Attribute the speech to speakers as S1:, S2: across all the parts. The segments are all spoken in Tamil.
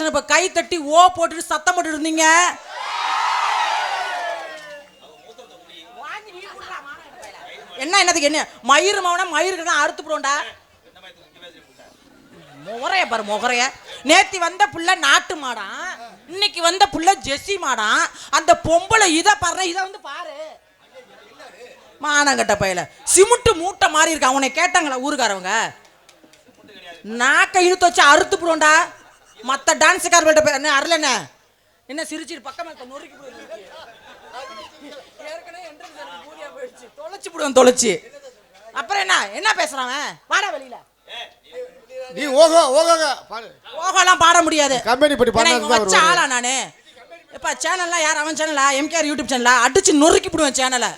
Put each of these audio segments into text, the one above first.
S1: யாராவது இப்போ கை தட்டி ஓ போட்டுட்டு சத்தம் போட்டு இருந்தீங்க. என்ன என்னதுக்கு என்ன? மயிர் மவன மயிருக்கு அறுத்து போடுவோம்டா. முகரைய பாரு முகரைய. நேத்தி வந்த புள்ள நாட்டு மாடான் இன்னைக்கு வந்த புள்ள ஜெஸ்ஸி மாடான் அந்த பொம்பளை இதை பாரு இதை வந்து பாரு. மானங்கட்ட பையல. சிமெண்ட் மூட்டை மாறி இருக்கு. அவனை கேட்டாங்களா ஊருக்காரவங்க? நாக்க இழுத்து வச்சு அறுத்து போடுவோம்டா. மற்ற டான்ஸுக்காரர்கள்ட்ட போய் என்ன அருள் என்ன என்ன சிரிச்சிட்டு பக்கமா இருக்க நொறுக்கி போயிடுச்சு. தொலைச்சு போடுவேன் தொலைச்சு. அப்புறம் என்ன? என்ன அவன்? வாடா வெளியில.
S2: நீ ஓகோ ஓகோ பாரு.
S1: ஓகோலாம் பாட முடியாது.
S2: கம்பெனி படி
S1: வச்ச ஆளா நானு? இப்ப சேனல்லாம் யார் அவன் சேனலா எம்கேஆர் யூடியூப் சேனலா அடிச்சு நொறுக்கி போடுவேன் சேனலை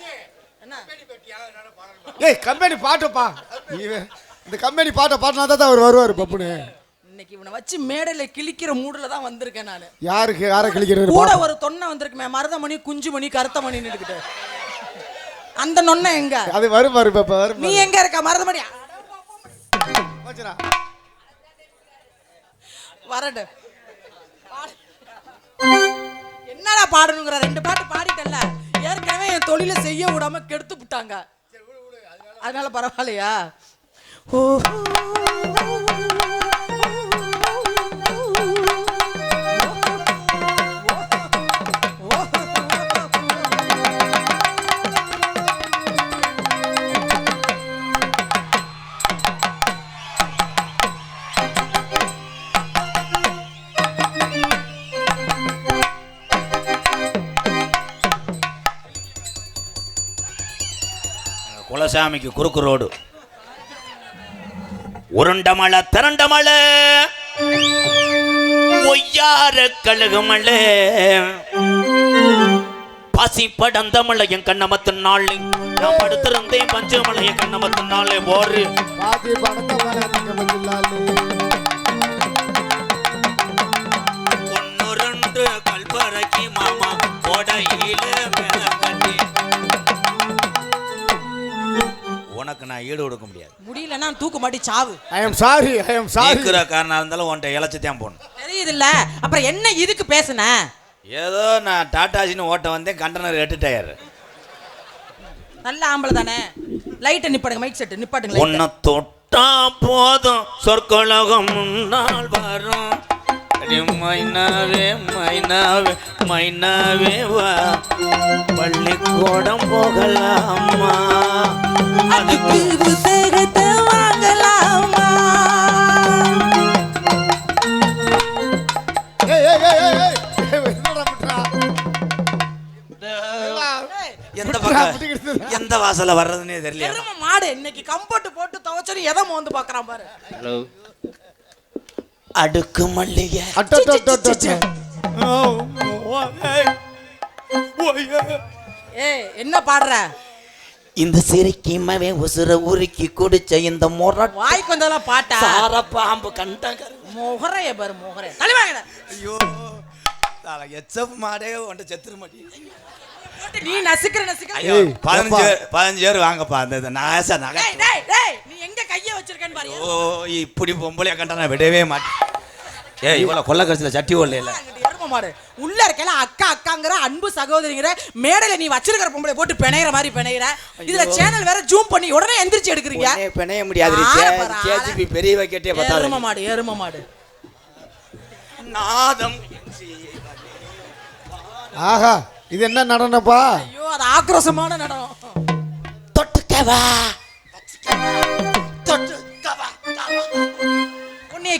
S2: ஏய் கம்பெனி பாட்டுப்பா. இந்த கம்பெனி பாட்டை பாட்டினா தான் அவர் வருவார் பப்புனு.
S1: இன்னைக்கு இவனை வச்சு மேடையில கிழிக்கிற மூடுல தான் வந்திருக்கேன் நானு.
S2: யாருக்கு யாரை கிழிக்கிறது
S1: கூட ஒரு தொன்னை வந்திருக்குமே மருதமணி குஞ்சுமணி கருத்தமணி நின்றுக்கிட்டு அந்த நொன்னை எங்க?
S2: அது வரும் வரும் இப்ப வரும்
S1: நீ எங்க இருக்க மருதமணி. வரடு. என்னடா பாடணுங்கிற ரெண்டு பாட்டு பாடிட்டல்ல. ஏற்கனவே என் தொழிலை செய்ய விடாம கெடுத்து விட்டாங்க. அதனால பரவாயில்லையா? ஓ
S3: குலசாமிக்கு குறுக்கு ரோடு உருண்ட மழை திரண்ட மழை ஒய்யார கழுகு மழை பசி படந்த மழை என் கண்ணமத்து நாளை. நான் படுத்திருந்தேன் பஞ்சு மழை என் கண்ணமத்து நாளை.
S2: மத்தியில்லாலே.
S3: ஒன்னு ரெண்டு கல்பரக்கி மாமா கொடையில உனக்கு நான் ஈடு கொடுக்க முடியாது.
S1: முடியலன்னா தூக்கு மாட்டி சாவு.
S2: I am sorry, I am sorry.
S3: நீக்கிற காரணம் இருந்தாலும் உன்ட்ட இழைச்சி தான் போகணும்
S1: தெரியுது இல்ல அப்புறம் என்ன இதுக்கு பேசுன?
S3: ஏதோ நான் டாட்டாசின்னு ஓட்ட வந்தேன் கண்டனர் எட்டு டயர்
S1: நல்ல ஆம்பளை தானே. லைட்டை நிப்பாடுங்க மைக் செட் நிப்பாட்டுங்க light
S3: உன்னை தொட்டா போதும் சொற்கலகம் முன்னால் வரும். அடி மைனாவே மைனாவே மைனாவே வா. பள்ளிக்கூடம் போகலாமா? அதுக்கு
S1: புத்தகத்தை வாங்கலாமா?
S3: எந்த பக்கம். எந்த வாசல்ல வர்றதுன்னே தெரியல.
S1: மாடு இன்னைக்கு கம்போட்டு போட்டு துவைச்சது எதை மோந்து பாக்குறான் பாரு.
S3: அடுக்கு மல்லிகை.
S1: என்ன பாடுற?
S3: இந்த சிரிக்கிமவே உசுர உருக்கி குடிச்ச இந்த முரட்டு.
S1: வாய்க்கு வந்ததெல்லாம் பாட்டா?
S3: சார பாம்பு கண்டாங்க
S1: முகரைய பாரு முகரை தலைவாங்க
S3: ஐயோ எச்சப் மாடே உன்ட்ட செத்துரு மாட்டி
S1: நீ நசுக்கிற நசுக்கிற.
S3: ஐயோ பதினஞ்சு பதினஞ்சு பேர் வாங்கப்பா அந்த நாச நகை.
S1: நீ எங்க கைய வச்சிருக்கேன்னு பாரு.
S3: ஓ இப்படி பொம்பளைய கண்டா நான் விடவே மாட்டேன். ஏய் இவ்வளவு கொள்ள கடைசியில் சட்டி ஓடல
S1: மாடு. உள்ள இருக்கல அக்கா அக்காங்கிற அன்பு சகோதரிங்கிற மேடையில நீ வச்சிருக்கிற பொம்பளை போட்டு பிணையிற மாதிரி பிணையிற. இதுல சேனல் வேற ஜூம் பண்ணி உடனே எந்திரிச்சு எடுக்கிறீங்க.
S3: பிணைய முடியாது பெரிய வைக்கட்டே
S1: எரும மாடு எரும மாடு.
S3: நாதம்.
S2: ஆஹா இது என்ன நடனப்பா?
S1: ஐயோ அது ஆக்ரோஷமான நடனம்.
S3: தொட்டுக்கவா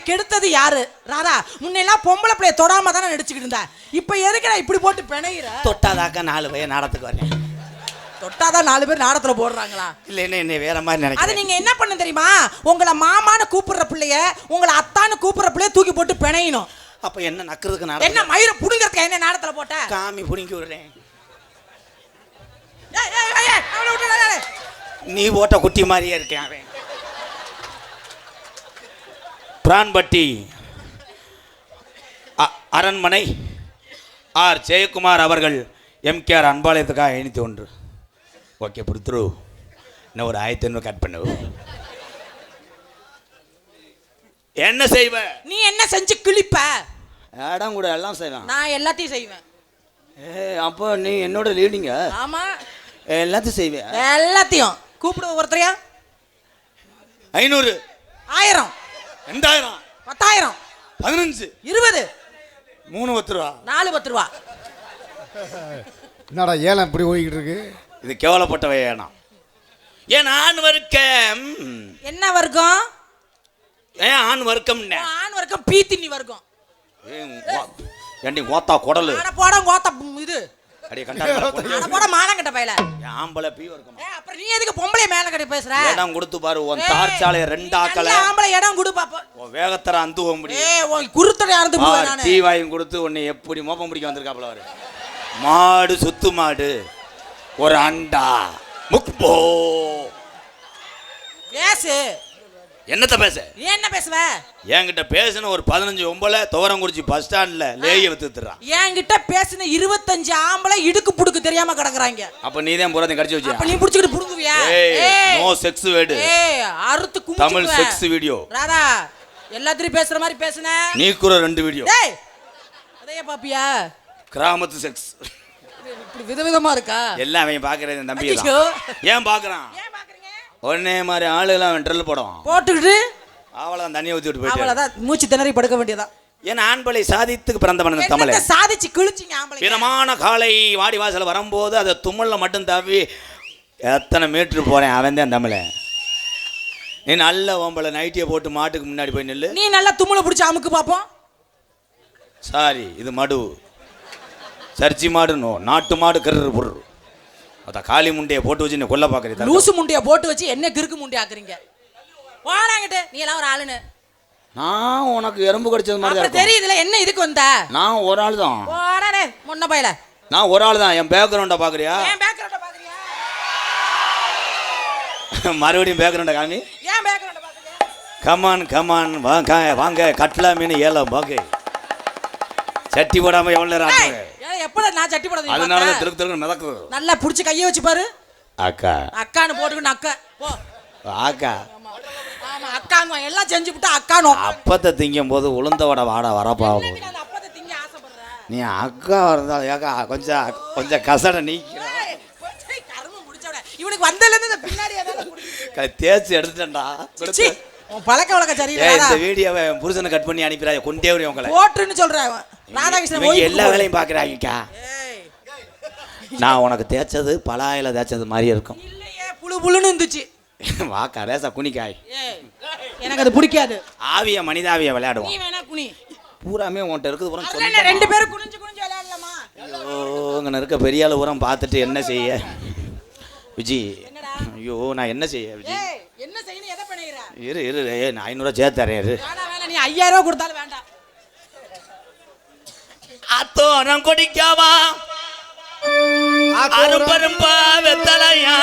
S1: கெடுத்தது யாரு? ராதா முன்னெல்லாம் பொம்பளை பிள்ளைய தொடாம தானே நடிச்சுக்கிட்டு இருந்த. இப்ப எதுக்குடா இப்படி போட்டு பிணையிற?
S3: தொட்டாதாக்கா நாலு பையன் நாடத்துக்கு வரேன்.
S1: தொட்டாதான் நாலு பேர் நாடத்துல போடுறாங்களா?
S3: இல்லைன்னா என்னை வேற மாதிரி
S1: அது
S3: நினைக்கிறேன்
S1: நீங்க என்ன பண்ண தெரியுமா? உங்களை மாமான்னு கூப்பிடுற பிள்ளைய உங்களை அத்தான்னு கூப்பிடுற பிள்ளைய தூக்கி போட்டு பிணையணும்.
S3: அப்ப என்ன நக்கிறதுக்கு
S1: என்ன
S3: நாடகம்
S1: மயிரை புடுங்கறதுக்கு என்ன நாடத்துல போட்ட?
S3: காமி புடிங்கி விடுறேன். நீ ஓட்ட குட்டி மாதிரியே இருக்கேன் அவன். பிரான்பட்டி அரண்மனை ஆர். ஜெயக்குமார் அவர்கள் எம்கேஆர் அன்பாலயத்துக்காக ஐநூற்றி ஒன்று ஓகே புடுத்துரு இன்னும் ஒரு ஆயிரத்தி ஐநூறு கட் பண்ணு. என்ன செய்வ?
S1: நீ என்ன செஞ்சு கிழிப்ப?
S3: இடம் கூட எல்லாம் செய்யலாம்.
S1: நான் எல்லாத்தையும் செய்வேன்.
S3: ஏ அப்போ நீ என்னோட லீடிங்க
S1: ஆமா.
S3: எல்லாத்தையும் செய்வேன்
S1: எல்லாத்தையும். கூப்பிடு ஒவ்வொருத்தரையா?
S3: ஐநூறு.
S1: ஆயிரம்.
S3: ரெண்டாயிரம்.
S1: பத்தாயிரம்.
S3: பதினஞ்சு.
S1: இருபது.
S3: மூணு பத்து ரூபா
S1: நாலு பத்து ரூபா
S2: என்னடா ஏலம் இப்படி ஓடிக்கிட்டு இருக்கு?
S3: இது கேவலப்பட்ட வேணாம் ஏன் ஆண் வர்க்கம்.
S1: என்ன வர்க்கம்?
S3: ஏன் ஆண் வர்க்கம்
S1: ஆண் வர்க்கம் பீத்தினி வர்க்கம்.
S3: ஏண்டி கோத்தா குடலு.
S1: போட கோத்த இது.
S3: கண்டா
S1: போட மானங்கட்ட பையல.
S3: ஆம்பளை பீ வர்க்கம்
S1: ஏ அப்புறம் நீ எதுக்கு பொம்பளை மேல கட்டி பேசுற?
S3: இடம் கொடுத்து பாரு உன்
S1: ஏய்,
S3: தார் சாலையை ரெண்டு ஆக்கல.
S1: ஆம்பளை இடம் கொடு பாப்போம்
S3: உன் வேகத்தர அந்து போக முடியும்
S1: ஏ உன் குருத்தடை நானு.
S3: டீ வாயும் கொடுத்து உன்னை எப்படி மோப்பம் பிடிக்க வந்திருக்காப்ல மாடு சுத்து மாடு. ஒரு அண்டா. முக்போ
S1: பேசு
S3: என்னத்த பேச?
S1: நீ என்ன பேசுவ?
S3: என்கிட்ட பேசின ஒரு பதினஞ்சு ஒம்பளை துவரங்குறிச்சி பஸ் ஸ்டாண்ட்ல லேய வித்துறான்
S1: என்கிட்ட பேசின இருபத்தஞ்சு ஆம்பளை இடுக்கு புடுக்கு தெரியாம கிடக்குறாங்க.
S3: அப்ப நீ தான் புறத்தையும் கடிச்சு
S1: அப்ப
S3: வச்சியா
S1: நீ புடிச்சுக்கிட்டு புடுங்குவியா?
S3: நோ செக்ஸ்
S1: ஏய் அறுத்து
S3: தமிழ் செக்ஸ் வீடியோ
S1: ராதா எல்லாத்திலயும் பேசுற மாதிரி பேசுன.
S3: நீக்குற ரெண்டு வீடியோ
S1: டேய் அதையே பாப்பியா?
S3: கிராமத்து செக்ஸ்
S1: இப்படி விதவிதமா இருக்கா?
S3: எல்லாம் அவன் பாக்குறது தம்பி. ஏன் பாக்குறான்? உடனே மாதிரி ஆளுலாம் அவன் ட்ரில் போடுவான்.
S1: போட்டுக்கிட்டு
S3: அவளை தண்ணியை ஊத்தி விட்டு போயிட்டு.
S1: அவ்வளவுதான் மூச்சு திணறி படுக்க வேண்டியதான்
S3: ஏன்னா ஆண்பலை சாதித்துக்கு பிறந்தவன் இந்த தமிழை
S1: சாதிச்சு கிழிச்சிங்க ஆம்பளை
S3: பிறமான காலை வாடி வாசல் வரும்போது அதை தும்மல்ல மட்டும் தவி எத்தனை மீட்ரு போறேன் அவன் தான் தமிழன். நீ நல்ல ஓம்பளை நைட்டியை போட்டு மாட்டுக்கு முன்னாடி போய் நில்லு.
S1: நீ நல்லா தும்முல புடிச்சு அமுக்கு பாப்போம்.
S3: சாரி இது மடு. சர்ச்சி மாடு நோ நாட்டு மாடு கரு பொருள் அதான் காளி முண்டையை போட்டு வச்சு நீ கொல்ல பார்க்குறீங்க
S1: லூசு முண்டைய போட்டு வச்சு என்ன கிறுக்கு முண்டைய ஆக்குறீங்க? போனாங்கிட்டு நீ எல்லாம் ஒரு ஆளுன்னு.
S3: நான் உனக்கு எறும்பு கடிச்சது மாதிரி தான்
S1: அப்புறம். தெரியுதுல என்ன இதுக்கு வந்த?
S3: நான் ஒரு ஆள் தான்.
S1: போடாடே முன்ன பையல.
S3: நான் ஒரு ஆள் தான். என் பேக்ரவுண்டை பார்க்குறியா
S1: ஏன் பேக்ரவுண்ட பாக்குறியா?
S3: மறுபடியும் பேக்ரவுண்டை காமி.
S1: ஏன் பேக்ரவுண்ட பாக்குறியா?
S3: கமான் கமான் வாங்க வாங்க. கட்லா மீன் ஏலம் பாக்கு சட்டி போடாம எவ்வளோ நேரம்
S1: எப்படா நான் சட்டி போட
S3: அதனால தான் திருக்கு திருக்கு மிதக்குது.
S1: நல்லா புடிச்சு கைய வச்சு பாரு.
S3: அக்கா.
S1: அக்கான்னு போட்டுக்கிட்டு அக்கா போ.
S3: அக்கா.
S1: ஆமா அக்காங்க எல்லாம் செஞ்சு விட்டா அக்கானோ.
S3: அப்பத்தை திங்கும் போது உளுந்த வடை வாட வரப்பா நீ அக்கா இருந்தால் ஏக்கா கொஞ்சம் கொஞ்சம் கசடை நீ
S1: ஏய், போச்சு, கருமம் முடிச்சவனே. இவனுக்கு வந்ததுல இருந்து இந்த பின்னாடி.
S3: தேய்ச்சி எடுத்துட்டேன்டா.
S1: பழக்க வழக்கம்
S3: ஏய்
S1: சரியில்லை
S3: இந்த வீடியோவை புருஷனை கட் பண்ணி அனுப்பிடுறா கொண்டே வரும் உங்களை
S1: போட்டுன்னு சொல்றேன் அவன். ராதாகிருஷ்ணன்
S3: எல்லா. வேலையும் பார்க்குறாங்கக்கா.
S1: ஏய்,
S3: நான் உனக்கு தேய்ச்சது பலாயில தேய்ச்சது மாதிரி இருக்கும்.
S1: புழு புழுன்னு இருந்துச்சு.
S3: வாக்கா ரேசா குனிக்காய்.
S1: எனக்கு அது பிடிக்காது.
S3: ஆவிய மனிதாவிய
S1: நீ
S3: விளையாடுவோம்
S1: வேணா குனி.
S3: பூராமே உன்கிட்ட இருக்குது
S1: என்ன ரெண்டு பேரும் குனிஞ்சு குனிஞ்சு விளையாடலாமா?
S3: ஐயோ இருக்க பெரிய ஆளு பூரா பார்த்துட்டு என்ன செய்ய? விஜி? ஐயோ நான் என்ன செய்ய விஜி
S1: ஏய் என்ன செய்யணும் எதை பண்ணிக்கிற
S3: இரு இரு ஏ நான் ஐநூறுவா சேர்த்து தரேன் இரு.
S1: வேணாம் வேணாம் நீ ஐயாயிரம் ரூபாய் கொடுத்தாலும் வேண்டாம்.
S3: அத்தோரம் கொடிக்காவா? அரும்பரும்பா வெத்தலையா?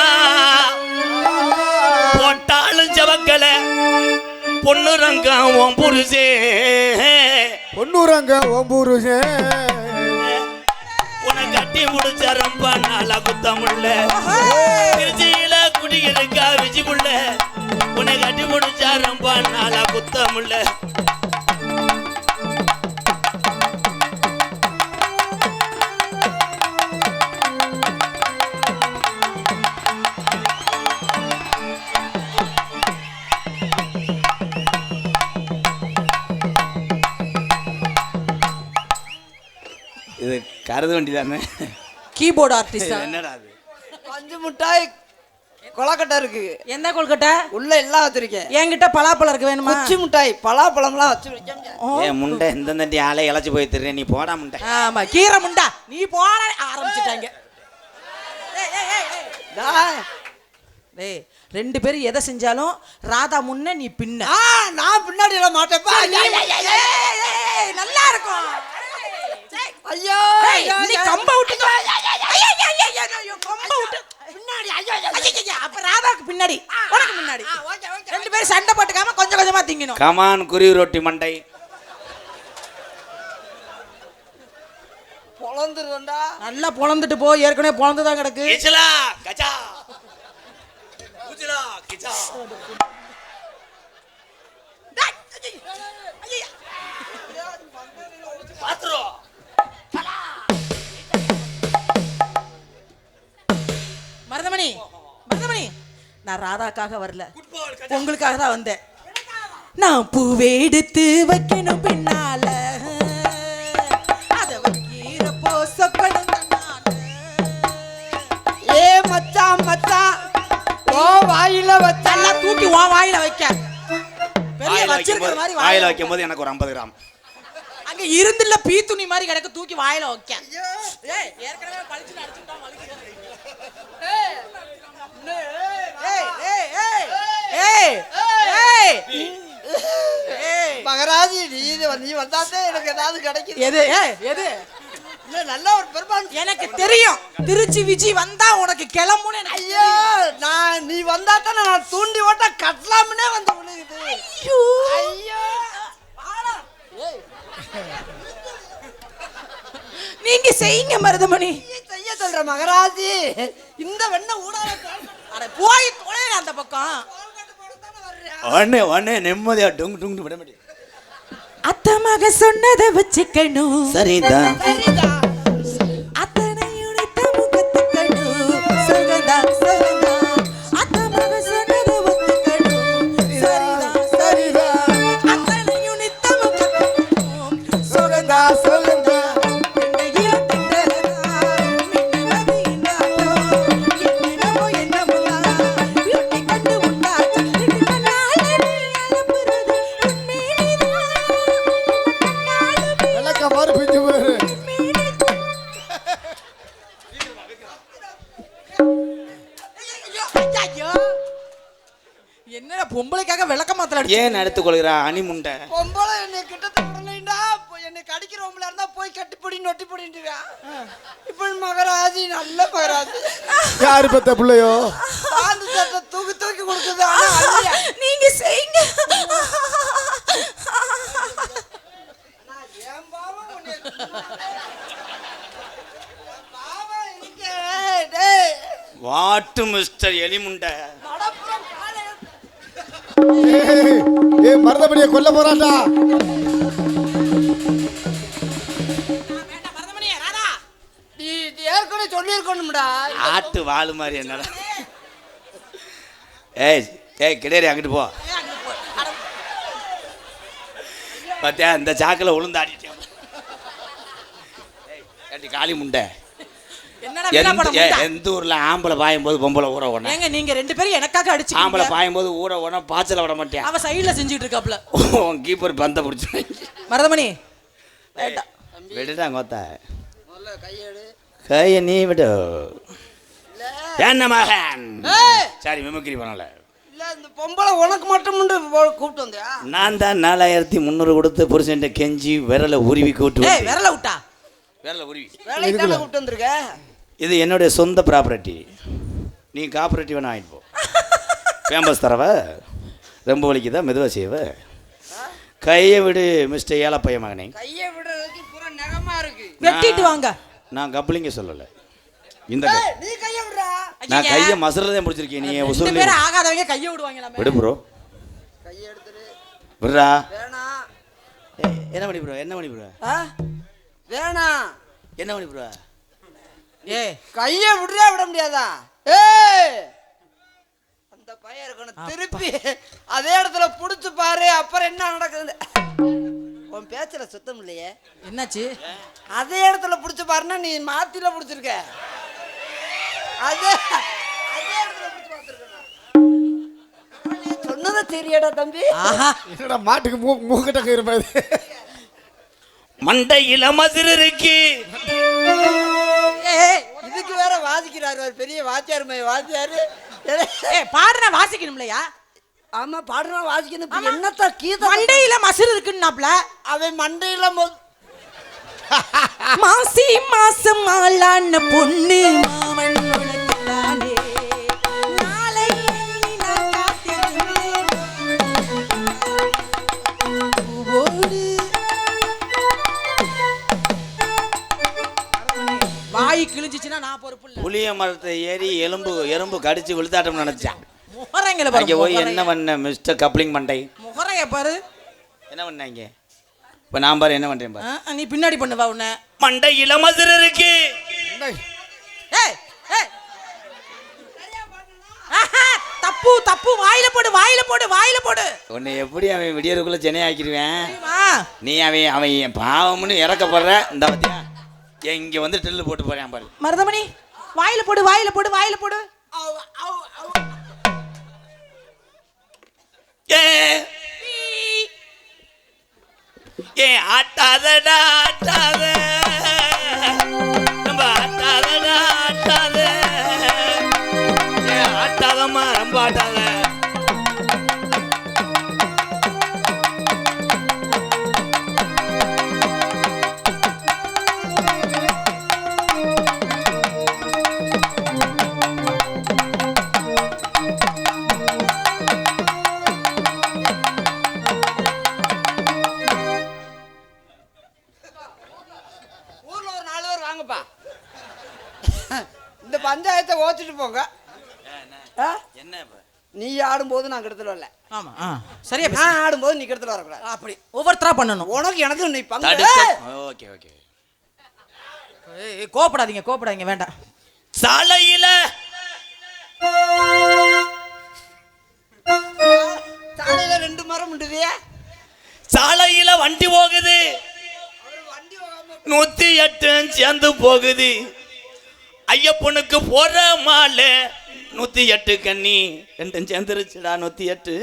S3: போட்டாலும் செவக்கல பொண்ணு ரங்கம் உன் புருஷே.
S2: பொன்னூரங்க ஓம்பூருஷே
S3: உன கட்டி முடிச்ச ரொம்ப நாளா குத்தமுள்ள. திருச்சியில குடியிருக்கா விஜி புள்ள உன்னை கட்டி முடிச்சா ரொம்ப நாளா குத்தமுள்ள இது கருது வண்டி தானே
S1: கீபோர்டு ஆர்டிஸ்ட்
S3: என்னடா அது?
S4: பஞ்சு மிட்டாய் கொலக்கட்டை இருக்கு
S1: எந்த கொல்கட்டை
S4: உள்ள எல்லாம் வச்சிருக்கேன்
S1: என்கிட்ட பலாப்பழம் இருக்கு வேணுமா
S4: குச்சி மிட்டாய் பலாப்பழம்லாம் வச்சு வைக்க
S3: ஏன் முண்டை இந்த தண்டி ஆளை இழைச்சி போய் திருறேன் நீ போடா முண்டை
S1: ஆமா கீரை முண்டா நீ போட ஆரம்பிச்சிட்டாங்க. டேய் ரெண்டு பேரும் எதை செஞ்சாலும் ராதா முன்ன நீ பின்ன
S4: ஆ நான் பின்னாடி எல்லாம் மாட்டேப்பா
S1: நல்லா இருக்கும்
S4: ஐயோ
S1: நீ. கம்ப விட்டு கம்ப விட்டு பின்னாடி ஐயோ, அப்ப ராதாக்கு பின்னாடி உனக்கு முன்னாடி. ரெண்டு பேரும் சண்டை போட்டுக்காம கொஞ்சம் கொஞ்சமா திங்கணும்.
S3: கமான் குருவி ரொட்டி மண்டை.
S4: பொழந்துருவேன்டா
S1: நல்லா பொழந்துட்டு போ ஏற்கனவே பொழந்து தான் கிடக்கு
S3: கிச்சலா கச்சா குஜலா கிச்சா
S1: நான் ராதாக்காக வரல. உங்களுக்காக தான் வந்தேன். நான் பூவே எடுத்து வைக்கணும் பின்னால. அத வைக்கிறப்போ சொக்கணும் தன்னால.
S4: ஏ மச்சான் மச்சான் ஓ வாயில வச்சா
S1: தூக்கி உன் வாயில வைக்க. பெரிய வச்சிருக்கிற மாதிரி
S3: வாயில
S1: வாயில
S3: வைக்கும் போது எனக்கு ஒரு ஐம்பது கிராம்.
S1: அங்க இருந்துல பீ துணி மாதிரி கிடக்கு தூக்கி வாயில வைக்க ஏற்கனவே பழிச்சு ஏய்.
S4: மகராஜி நீ நீ வந்தாத்தே எனக்கு ஏதாவது கிடைக்குது.
S1: எது ஏய் எது?
S4: நல்ல ஒரு பெருமான்
S1: எனக்கு தெரியும். திருச்சி விஜி வந்தா உனக்கு கிளம்புன்னு
S4: ஐயோ நான் நீ வந்தா தானே நான் தூண்டி ஓட்ட கட்டலாம்னே வந்து விழுகுது.
S1: ஐயோ.
S4: ஐயோ.
S1: நீங்க செய்யுங்க மருதமணி.
S4: நீ செய்ய சொல்ற மகராஜி. இந்த வெண்ண ஊடால
S1: போய் தொலைற அந்த பக்கம்.
S3: ஒண்ணு ஒண்ணு நிம்மதியா டுங் டுங் விட மாட்டேன்
S1: அத்த மக சொன்னதை வச்சுக்கணும்.
S3: சரிதான்
S4: சரிதான்
S1: அடிச்சு
S3: ஏன் எடுத்துக்கொள்கிறா அணி முண்டை
S4: பொம்பளை என்னை கிட்ட விடலைண்டா என்னை கடிக்கிறவங்களா இருந்தா போய் கட்டிப்படி நொட்டிப்படின்ட்டுருக்கா இப்போ மகராஜி நல்ல மகராஜி.
S2: யாரு பெத்த பிள்ளையோ?
S4: பாந்து சட்டை தூக்கி தூக்கி கொடுக்குது.
S1: நீங்க செய்யுங்க
S3: வாட்டு மிஸ்டர் எலிமுண்டை.
S2: ஏ மருதமணிய கொல்ல போறான்டா.
S4: ஏற்கனவே
S3: ஆட்டு வாழு மாதிரி என்னடா. ஏய் ஏய் கிடையாது அங்கிட்டு போ. பார்த்தியா இந்த சாக்கில் உளுந்தாடிட்டேன் ஏய், காளி முண்டை? எந்த ஊர்ல ஆம்பளை பாயும் போது பொம்பளை ஊற உடனே?
S1: ஏங்க நீங்க ரெண்டு பேரும் எனக்காக
S3: ஆம்பளை
S1: அடிச்சு
S3: பாயும் போது ஊற உடனே பாய்ச்சல விட மாட்டேன்
S1: அவ சைடுல செஞ்சுட்டு இருக்காப்ல.
S3: உன் கீப்பர் பந்த பிடிச்சி
S1: மருதமணி.
S3: விட்டுட்டாங்க கொத்த. கையை நீ விடு. என்ன மகன்? சரி மிமிக்ரி பண்ணல.
S4: இல்ல இந்த பொம்பளை உனக்கு மட்டும் கூப்பிட்டு வந்தியா?
S3: நான் தான் நாலாயிரத்தி முந்நூறு கொடுத்து புருஷன் கெஞ்சி விரலை உருவி வந்தேன்.
S1: விரல விட்டா?
S3: விரலை உருவி.
S4: தானே கூப்பிட்டு வந்திருக்க?
S3: இது என்னுடைய சொந்த ப்ராப்பர்ட்டி நீ காப்பரேட்டிவ் வேணா வாங்கிட்டு போ. ஃபேமஸ் தரவ ரொம்ப வலிக்குதா மெதுவாக செய்வ. கையை விடு மிஸ்டர் ஏலப்பைய மகனே.
S4: கையை விடுறதுக்கு பூரா நகமா இருக்கு.
S1: வெட்டிட்டு வாங்க.
S3: நான் கப்ளிங்க சொல்லலை. இந்த
S4: நீ கையை விடுறா.
S3: நான் கையை மசுறதே முடிச்சிருக்கேன் நீ உசுர்ல
S1: பேரும் ஆகாதவங்க கைய விடுவாங்களாமே
S3: விடு ப்ரோ
S4: கையை எடுத்துரு.
S3: விடுறா. என்ன பண்ணி ப்ரோ என்ன பண்ணி ப்ரோ
S4: ஆ? வேணாம்
S3: என்ன பண்ணி ப்ரோ
S1: ஏய்
S4: கையை விடுறியா விட முடியாதா? ஏய் அந்த பையன் இருக்கணும். திருப்பி அதே இடத்துல புடிச்சு பாரு அப்புறம் என்ன நடக்குது உன் பேச்சுல சுத்தம் இல்லையே.
S1: என்னாச்சு?
S4: அதே இடத்துல புடிச்சு பாருன்னா நீ மாத்தில புடிச்சிருக்க. அதே அதே இடத்துல புடிச்சு சொன்னதை தெரியடா தம்பி.
S2: என்னடா மாட்டுக்கு மூ மூக்கிட்ட கயிறு பாது
S3: மண்டையில இருக்கு.
S4: வேற வாசிக்கிறாரு பெரிய வாத்தியார் வாத்தியாரு.
S1: பாடுற வாசிக்கணும்லையா
S4: ஆமா பாடுறா வாசிக்கணும். என்னத்த கீத
S1: மண்டையில மசுறு இருக்குன்னாப்ல?
S4: அவன் மண்டையில
S1: மாசி மாசம் ஆளான பொண்ணு மாமன்
S3: புளிய மரத்தை ஏறி எலும்பு எறும்பு கடிச்சு விழுத்தாட்டம் நினைச்சேன்.
S1: முகரைங்களை
S3: அங்கே போய். என்ன பண்ண மிஸ்டர் கப்ளிங் மண்டை
S1: முகரைய பாரு.
S3: என்ன பண்ணாங்க இப்போ நான் பாரு என்ன பண்றேன் பாரு.
S1: நீ பின்னாடி பண்ணுவா உன்னை.
S3: மண்டையில மதுரை இருக்கு.
S1: தப்பு தப்பு. வாயில போடு வாயில போடு வாயில போடு.
S3: உன்னை எப்படி அவன் விடியறதுக்குள்ள சென்னை ஆக்கிடுவேன்? நீ அவன் அவன் என் பாவம்னு இறக்கப்படுற. இந்த பத்தியா? இங்க வந்து டெல்லு போட்டு போறேன் பாரு.
S1: மருதமணி வாயில போடு வாயில போடு வாயில போடு.
S3: ஏ ஏ ஆட்டாதடா. என்ன
S4: நீ ஆடும்போது நான் கெடுத்துல வரல.
S1: ஆமா ஆ, சரியா.
S4: நான் ஆடும்போது நீ கெடுத்துல வரக்கூடாது.
S1: அப்படி ஒவ்வொருத்தரா பண்ணணும்.
S4: உனக்கு எனக்கு நீ பங்கு.
S3: ஓகே ஓகே
S1: ஏய், ஏய், கோவப்படாதீங்க கோவப்படாதீங்க வேண்டாம்.
S3: சாலையில.
S4: சாலையில ரெண்டு மரம் உண்டுதே.
S3: சாலையில வண்டி போகுது நூத்தி எட்டு சேர்ந்து போகுது. ஐயப்பனுக்கு போற மாலை நூத்தி எட்டு கண்ணி ரெண்டும் சேர்ந்துருச்சுடா நூத்தி எட்டு.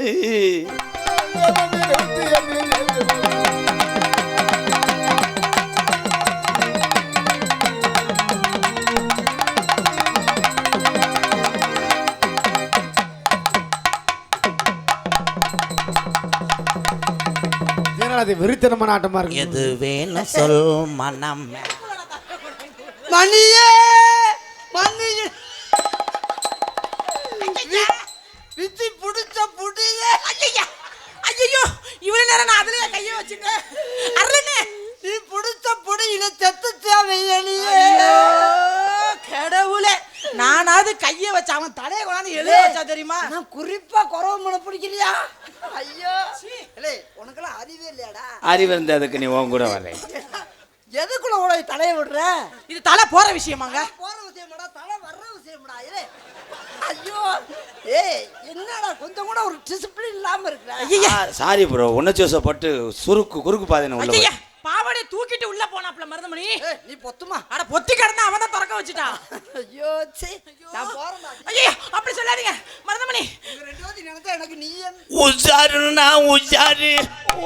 S2: ஏன்னா அது வெறித்தனமான ஆட்டமா இருக்கு.
S1: எது வேணும் சொல் மனம்.
S4: மணியே மணியே. குறிப்பா குறவு மன பிடிக்கலையா? ஐயோ. இல்லை உனக்கெல்லாம் அறிவே இல்லையாடா.
S3: அறிவு இருந்த அதுக்கு நீ உன் கூட வரேன்
S4: எதுக்குள்ள உடைய தலையை விடுற?
S1: இது தலை போற விஷயமாங்க.
S4: போற விஷயமாடா தலை வர்ற விஷயம்டா. ஏய் ஐயோ. ஏய் என்னடா கொஞ்சம் கூட ஒரு டிசிப்ளின் இல்லாம இருக்கிற?
S1: ஐயா
S3: சாரி ப்ரோ உணர்ச்சிவசப்பட்டு சுருக்கு குறுக்கு பாதைன்னு உள்ள
S1: பாவாடை தூக்கிட்டு உள்ள போனாப்ல மருதமணி.
S4: ஏய் நீ பொத்துமா?
S1: அட பொத்தி கிடந்தா அவன் தான் திறக்க வச்சுட்டான்
S4: ஐயோ சே நான்
S1: ஐயா அப்படி சொல்லாதீங்க. மருதமணி.
S4: ரெண்டு நினைச்சா எனக்கு நீ என்ன
S3: உஷாருன்னா உஷாரு.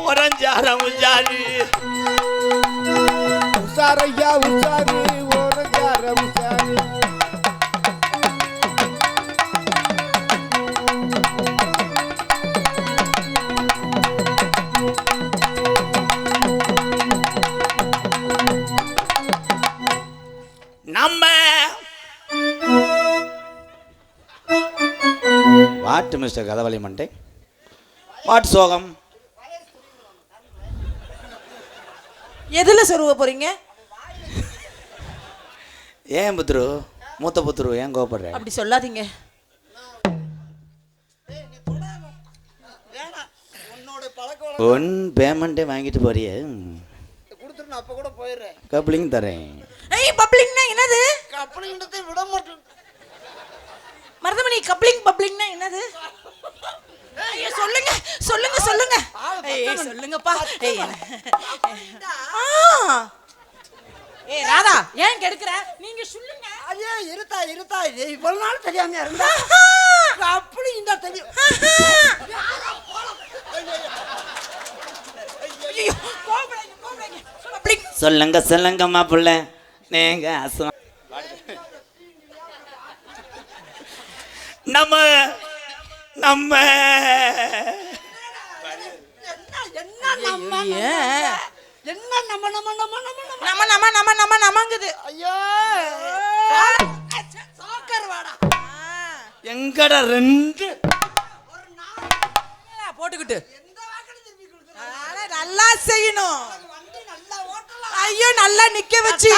S3: ஓரஞ்சார உஷாரு.
S2: உஷாரையா உஷாரு.
S3: மிஸ்டர் கதவழி மண்டை வாட் சோகம்.
S1: எதுல சொருவ போறீங்க?
S3: ஏன் புத்ரு மூத்த புத்ரு ஏன் கோபப்படுற
S1: அப்படி சொல்லாதீங்க.
S3: ஒன் பேமெண்ட்டே வாங்கிட்டு போறிய.
S4: கொடுத்துரு நான் அப்ப கூட போயிடுறேன்.
S3: கப்ளிங் தரேன்.
S1: ஏய் பப்ளிங்னா என்னது?
S4: அப்படின்றதை விட மாட்டேன்.
S1: மருதமணி கப்ளிங் பப்ளிங்னா என்னது? சொல்லுங்க சொல்லுங்க சொல்லுங்க. ஏய் சொல்லுங்கப்பா. ஏய் என்ன- ஆ. ஏய் ராதா ஏன் கெடுக்கிற? நீங்க சொல்லுங்க.
S4: ஐயோ இருத்தா இருத்தா இது இவ்வளவு நாள் தெரியாம இருந்தா? அப்படி இந்த தெரியும்.
S3: சொல்லுங்க. சொல்லுங்க மாப்பிள்ள நீங்க அசம் நம்ம நம்ம
S4: என்ன நம்ம நம்ம நம்ம நம்ம நம்ம நம்ம
S1: நம்ம நம்ம நமங்குது
S4: ஐயோ சோக்கர்
S3: ரெண்டு
S1: போட்டுக்கிட்டு நல்லா செய்யணும் ஐயோ நல்லா நிக்க வச்சு